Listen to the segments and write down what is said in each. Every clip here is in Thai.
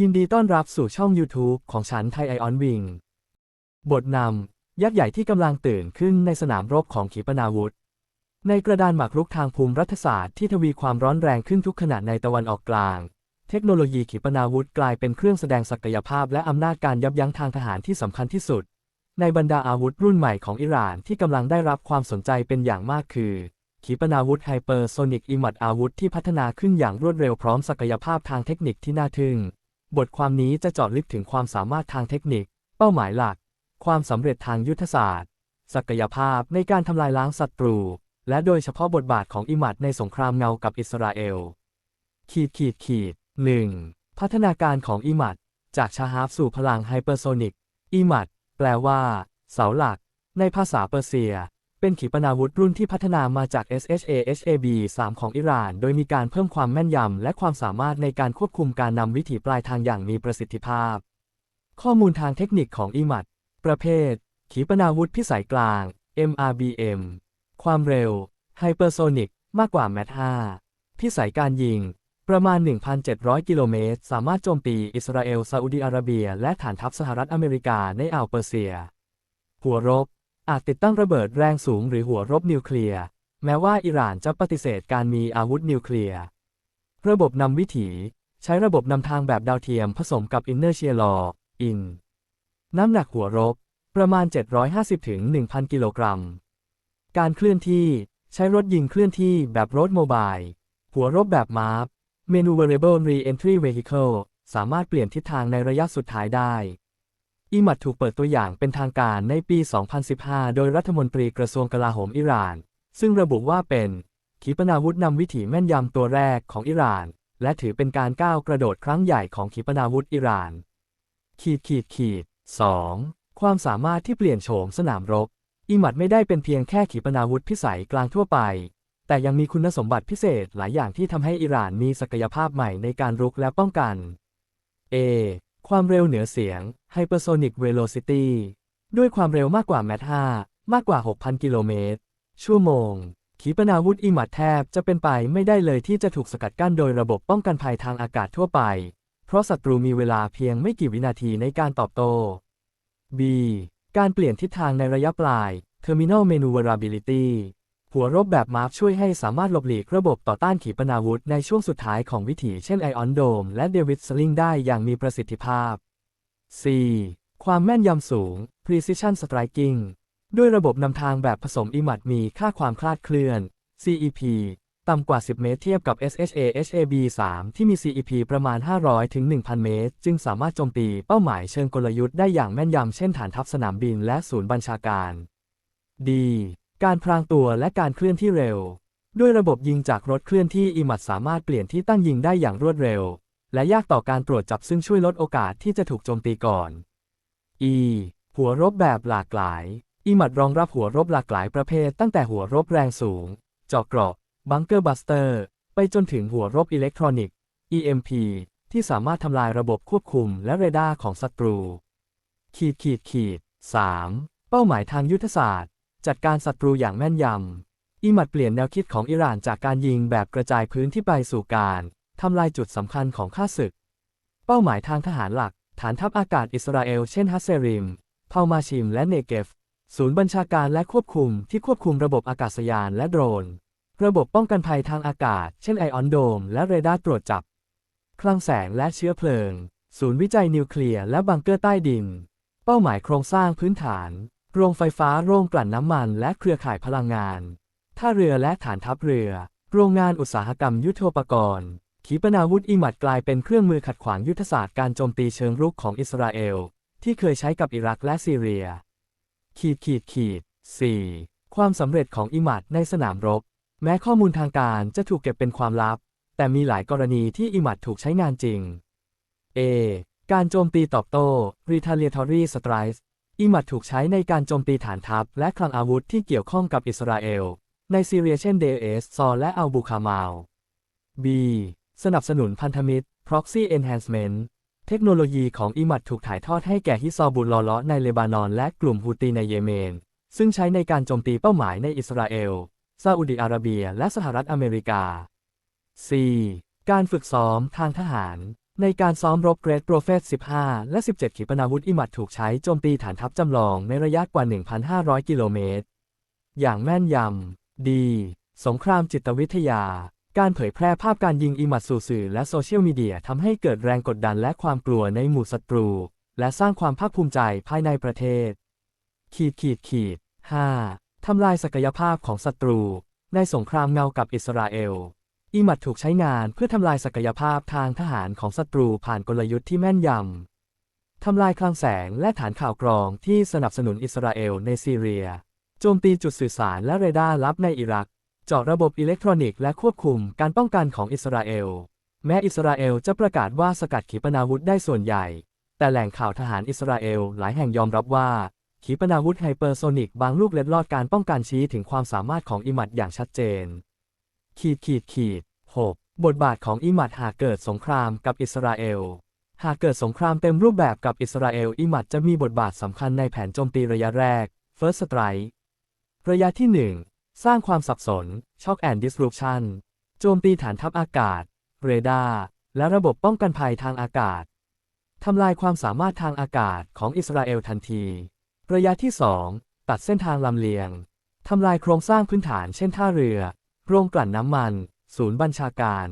ยินดีต้อนรับสู่ช่อง YouTube ของฉันไทยไอออนวิง บทนำ ยักษ์ใหญ่ที่กำลังตื่นขึ้นในสนามรบของขีปนาวุธ ในกระดานหมากรุกทางภูมิรัฐศาสตร์ที่ทวีความร้อนแรงขึ้นทุกขณะในตะวันออกกลาง เทคโนโลยีขีปนาวุธกลายเป็นเครื่องแสดงศักยภาพและอำนาจการยับยั้งทางทหารที่สำคัญที่สุด ในบรรดาอาวุธรุ่นใหม่ของอิหร่านที่กำลังได้รับความสนใจเป็นอย่างมากคือขีปนาวุธไฮเปอร์โซนิกอิมัดอาวุธที่พัฒนาขึ้นอย่างรวดเร็วพร้อมศักยภาพทางเทคนิคที่น่าทึ่ง บทความนี้จะเจาะลึกถึงความสามารถทางเทคนิค เป้าหมายหลัก ความสำเร็จทางยุทธศาสตร์ ศักยภาพในการทำลายล้างศัตรู และโดยเฉพาะบทบาทของอิมัดในสงครามเงากับอิสราเอล ขีดขีดขีดหนึ่งพัฒนาการของอิมัดจากชาฮาฟสู่พลังไฮเปอร์โซนิกอิมัดแปลว่า เสาหลัก ในภาษาเปอร์เซีย เป็นขีปนาวุธรุ่นที่พัฒนามาจาก SHA-HAB 3 ของอิหร่าน โดยมีการเพิ่มความแม่นยำ และความสามารถในการควบคุมการนำวิถีปลายทางอย่างมีประสิทธิภาพ ข้อมูลทางเทคนิคของอิมัดประเภท ขีปนาวุธพิสัยกลาง MRBM ความเร็วไฮเปอร์โซนิกมากกว่าแมท5พิสัยการยิง ประมาณ 1,700 กิโลเมตร สามารถโจมตีอิสราเอลซาอุดิอาระเบีย และฐานทัพสหรัฐอเมริกาในอ่าวเปอร์เซีย หัวรบ อาจติดตั้งระเบิดแรงสูงหรือหัวรบนิวเคลียร์ แม้ว่าอิหร่านจะปฏิเสธการมีอาวุธนิวเคลียร์ ระบบนำวิถี ใช้ระบบนำทางแบบดาวเทียมผสมกับ Inertia Law IN น้ำหนักหัวรบ ประมาณ 750-1,000 กิโลกรัม การเคลื่อนที่ ใช้รถยิงเคลื่อนที่แบบรถโมบาย หัวรบแบบมาร์ฟ Maneuverable Re-entry Vehicle สามารถเปลี่ยนทิศทางในระยะสุดท้ายได้ อิมัดถูกเปิดตัวอย่างเป็นทางการในปี 2015 โดยรัฐมนตรีกระทรวงกลาโหมอิหร่าน ซึ่งระบุว่าเป็น ขีปนาวุธนำวิถีแม่นยำตัวแรกของอิหร่าน และถือเป็นการก้าวกระโดดครั้งใหญ่ของขีปนาวุธอิหร่าน ขีดขีดขีด 2. ความสามารถที่เปลี่ยนโฉมสนามรบ อิมัดไม่ได้เป็นเพียงแค่ขีปนาวุธพิสัยกลางทั่วไป แต่ยังมีคุณสมบัติพิเศษหลายอย่างที่ทำให้อิหร่านมีศักยภาพใหม่ในการรุกและป้องกัน A ความเร็วเหนือเสียง Hypersonic Velocity ด้วยความเร็วมากกว่าแมท5มากกว่า 6,000 กิโลเมตร ชั่วโมง ขีปนาวุธอิมัดแทบจะเป็นไปไม่ได้เลยที่จะถูกสกัดกั้นโดยระบบป้องกันภัยทางอากาศทั่วไป เพราะศัตรูมีเวลาเพียงไม่กี่วินาทีในการตอบโต้ B การเปลี่ยนทิศทางในระยะปลาย Terminal Maneuverability หัวรบแบบมาร์ฟช่วยให้สามารถหลบหลีกระบบต่อต้านขีปนาวุธในช่วงสุดท้ายของวิถีเช่นไอออนโดมและเดวิดสลิงได้อย่างมีประสิทธิภาพ C ความแม่นยำสูง Precision Striking ด้วยระบบนำทางแบบผสมอิมัดมีค่าความคลาดเคลื่อน CEP ต่ำกว่า 10 เมตรเทียบกับ SHA HAB 3ที่มี CEP ประมาณ 500 ถึง 1,000 เมตร จึงสามารถโจมตีเป้าหมายเชิงกลยุทธ์ได้อย่างแม่นยำเช่นฐานทัพสนามบินและศูนย์บัญชาการ D การพรางตัวและการเคลื่อนที่เร็ว ด้วยระบบยิงจากรถเคลื่อนที่อิมัดสามารถเปลี่ยนที่ตั้งยิงได้อย่างรวดเร็ว และยากต่อการตรวจจับซึ่งช่วยลดโอกาสที่จะถูกโจมตีก่อน E หัวรบแบบหลากหลายอิมัดรองรับหัวรบหลากหลายประเภท ตั้งแต่หัวรบแรงสูง เจาะเกราะ บังเกอร์บัสเตอร์ ไปจนถึงหัวรบอิเล็กทรอนิกส์ EMP ที่สามารถทำลายระบบควบคุมและเรดาร์ของศัตรู ขีดขีดขีด 3. เป้าหมายทางยุทธศาสตร์ จัดการศัตรูอย่างแม่นยำอิหมัดเปลี่ยนแนวคิดของอิหร่านจากการยิงแบบกระจายพื้นที่ไปสู่การทำลายจุดสำคัญของข้าศึก เป้าหมายทางทหารหลัก ฐานทัพอากาศอิสราเอลเช่นฮัสเซริมพามาชิมและเนเกฟ ศูนย์บัญชาการและควบคุมที่ควบคุมระบบอากาศยานและโดรน ระบบป้องกันภัยทางอากาศ เช่นไอออนโดม และเรดาร์ตรวจจับ คลังแสงและเชื้อเพลิง ศูนย์วิจัยนิวเคลียร์และบังเกอร์ใต้ดิน เป้าหมายโครงสร้างพื้นฐาน โรงไฟฟ้าโรงกลั่นน้ำมันและเครือข่ายพลังงาน ท่าเรือและฐานทัพเรือ โรงงานอุตสาหกรรมยุทโธปกรณ์ ขีปนาวุธอิมัดกลายเป็นเครื่องมือขัดขวางยุทธศาสตร์การโจมตีเชิงรุกของอิสราเอล ที่เคยใช้กับอิรักและซีเรีย ขีดขีดขีด 4. ความสำเร็จของอิมัดในสนามรบ แม้ข้อมูลทางการจะถูกเก็บเป็นความลับ แต่มีหลายกรณีที่อิมัดถูกใช้งานจริง A การโจมตีตอบโต้ retaliatory strikes อิมัดถูกใช้ในการโจมตีฐานทัพและคลังอาวุธที่เกี่ยวข้องกับอิสราเอล ในซีเรียเช่นเดเอสซอและอัลบูคามาล B สนับสนุนพันธมิตร proxy enhancement เทคโนโลยีของอิมัดถูกถ่ายทอดให้แก่ฮิซอบุลลอเลาะในเลบานอนและกลุ่มฮูตีในเยเมน ซึ่งใช้ในการโจมตีเป้าหมายในอิสราเอลซาอุดิอาระเบีย และสหรัฐอเมริกา C การฝึกซ้อมทางทหาร ในการซ้อมรบเกรดโปรเฟส 15 และ 17 ขีปนาวุธอิมัดถูกใช้โจมตีฐานทัพจำลองในระยะกว่า 1,500 กิโลเมตร อย่างแม่นยำ ดี สงครามจิตวิทยา การเผยแพร่ภาพการยิงอิมัดสู่สื่อและโซเชียลมีเดียทำให้เกิดแรงกดดันและความกลัวในหมู่ศัตรู และสร้างความภาคภูมิใจภายในประเทศ ขีดขีดขีด 5. ทำลายศักยภาพของศัตรู ในสงครามเงากับอิสราเอล อิมัดถูกใช้งานเพื่อทำลายศักยภาพทางทหารของศัตรูผ่านกลยุทธ์ที่แม่นยำ ทำลายคลังแสงและฐานข่าวกรองที่สนับสนุนอิสราเอลในซีเรีย โจมตีจุดสื่อสารและเรดาร์ลับในอิรัก เจาะระบบอิเล็กทรอนิกส์และควบคุมการป้องกันของอิสราเอล แม้อิสราเอลจะประกาศว่าสกัดขีปนาวุธได้ส่วนใหญ่ แต่แหล่งข่าวทหารอิสราเอลหลายแห่งยอมรับว่า ขีปนาวุธไฮเปอร์โซนิกบางลูกเล็ดลอดการป้องกันชี้ถึงความสามารถของอิมัดอย่างชัดเจน ขีดขีดขีด 6. บทบาทของอิหมัดหากเกิดสงครามกับอิสราเอล หากเกิดสงครามเต็มรูปแบบกับอิสราเอลอิหมัดจะมีบทบาทสำคัญในแผนโจมตีระยะแรก First Strike ระยะที่ 1 สร้างความสับสน Shock and Disruption โจมตีฐานทัพอากาศ เรดาร์ และระบบป้องกันภัยทางอากาศ ทำลายความสามารถทางอากาศของอิสราเอลทันที ระยะที่ 2 ตัดเส้นทางลำเลียง ทำลายโครงสร้างพื้นฐานเช่นท่าเรือ โรงกลั่นน้ำมัน ศูนย์บัญชาการ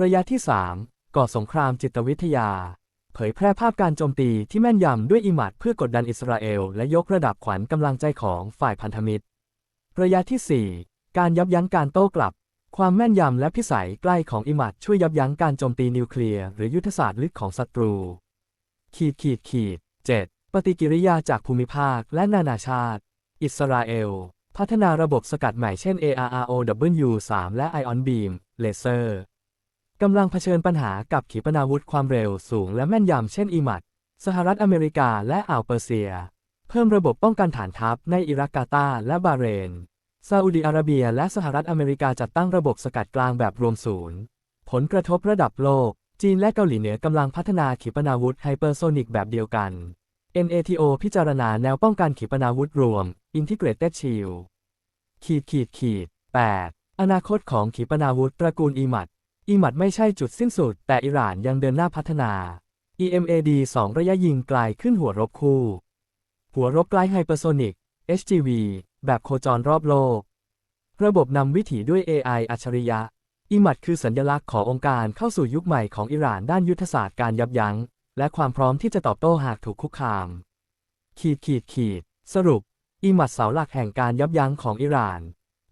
ระยะที่ 3 ก่อสงครามจิตวิทยา เผยแพร่ภาพการโจมตีที่แม่นยำด้วยอิหมัดเพื่อกดดันอิสราเอล และยกระดับขวัญกำลังใจของฝ่ายพันธมิตร ระยะที่ 4 การยับยั้งการโต้กลับ ความแม่นยำและพิสัยใกล้ของอิหมัดช่วยยับยั้งการโจมตีนิวเคลียร์หรือยุทธศาสตร์ลึกของศัตรู ขีดขีดขีด 7. ปฏิกิริยาจากภูมิภาคและนานาชาติ อิสราเอล พัฒนาระบบสกัดใหม่เช่น ARROW3 และ Ion Beam เลเซอร์กำลังเผชิญปัญหากับขีปนาวุธความเร็วสูงและแม่นยำเช่นอิมัดสหรัฐอเมริกาและอ่าวเปอร์เซีย เพิ่มระบบป้องกันฐานทัพในอิรักกาตาและบาเรนซาอุดิอาระเบียและสหรัฐอเมริกาจัดตั้งระบบสกัดกลางแบบรวมศูนย์ ผลกระทบระดับโลก จีนและเกาหลีเหนือกำลังพัฒนาขีปนาวุธไฮเปอร์โซนิกแบบเดียวกัน NATO พิจารณาแนวป้องกันขีปนาวุธรวม Integrated Shield ขีดขีดขีด 8. อนาคตของขีปนาวุธตระกูลอีมัดอีมัดไม่ใช่จุดสิ้นสุด แต่อิหร่านยังเดินหน้าพัฒนา EMAD 2 ระยะยิงไกลขึ้นหัวรบคู่ หัวรบไกลไฮเปอร์โซนิก HGV แบบโคจรรอบโลก ระบบนำวิถีด้วย AI อัจฉริยะอีมัดคือสัญลักษณ์ขององค์การเข้าสู่ยุคใหม่ของอิหร่านด้านยุทธศาสตร์การยับยั้ง และความพร้อมที่จะตอบโต้หากถูกคุกคาม ขีดขีดขีด สรุปอีมัดเสาหลักแห่งการยับยั้งของอิหร่าน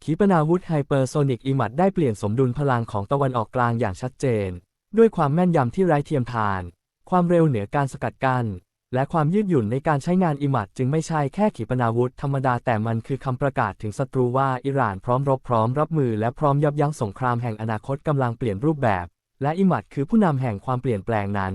ขีปนาวุธไฮเปอร์โซนิกอีมัดได้เปลี่ยนสมดุลพลังของตะวันออกกลางอย่างชัดเจน ด้วยความแม่นยำที่ไร้เทียมทาน ความเร็วเหนือการสกัดกั้นและความยืดหยุ่นในการใช้งานอิมัดจึงไม่ใช่แค่ขีปนาวุธธรรมดาแต่มันคือคำประกาศถึงศัตรูว่าอิหร่านพร้อมรบพร้อมรับมือและพร้อมยับยั้งสงครามแห่งอนาคตกำลังเปลี่ยนรูปแบบ และอิมัดคือผู้นำแห่งความเปลี่ยนแปลงนั้น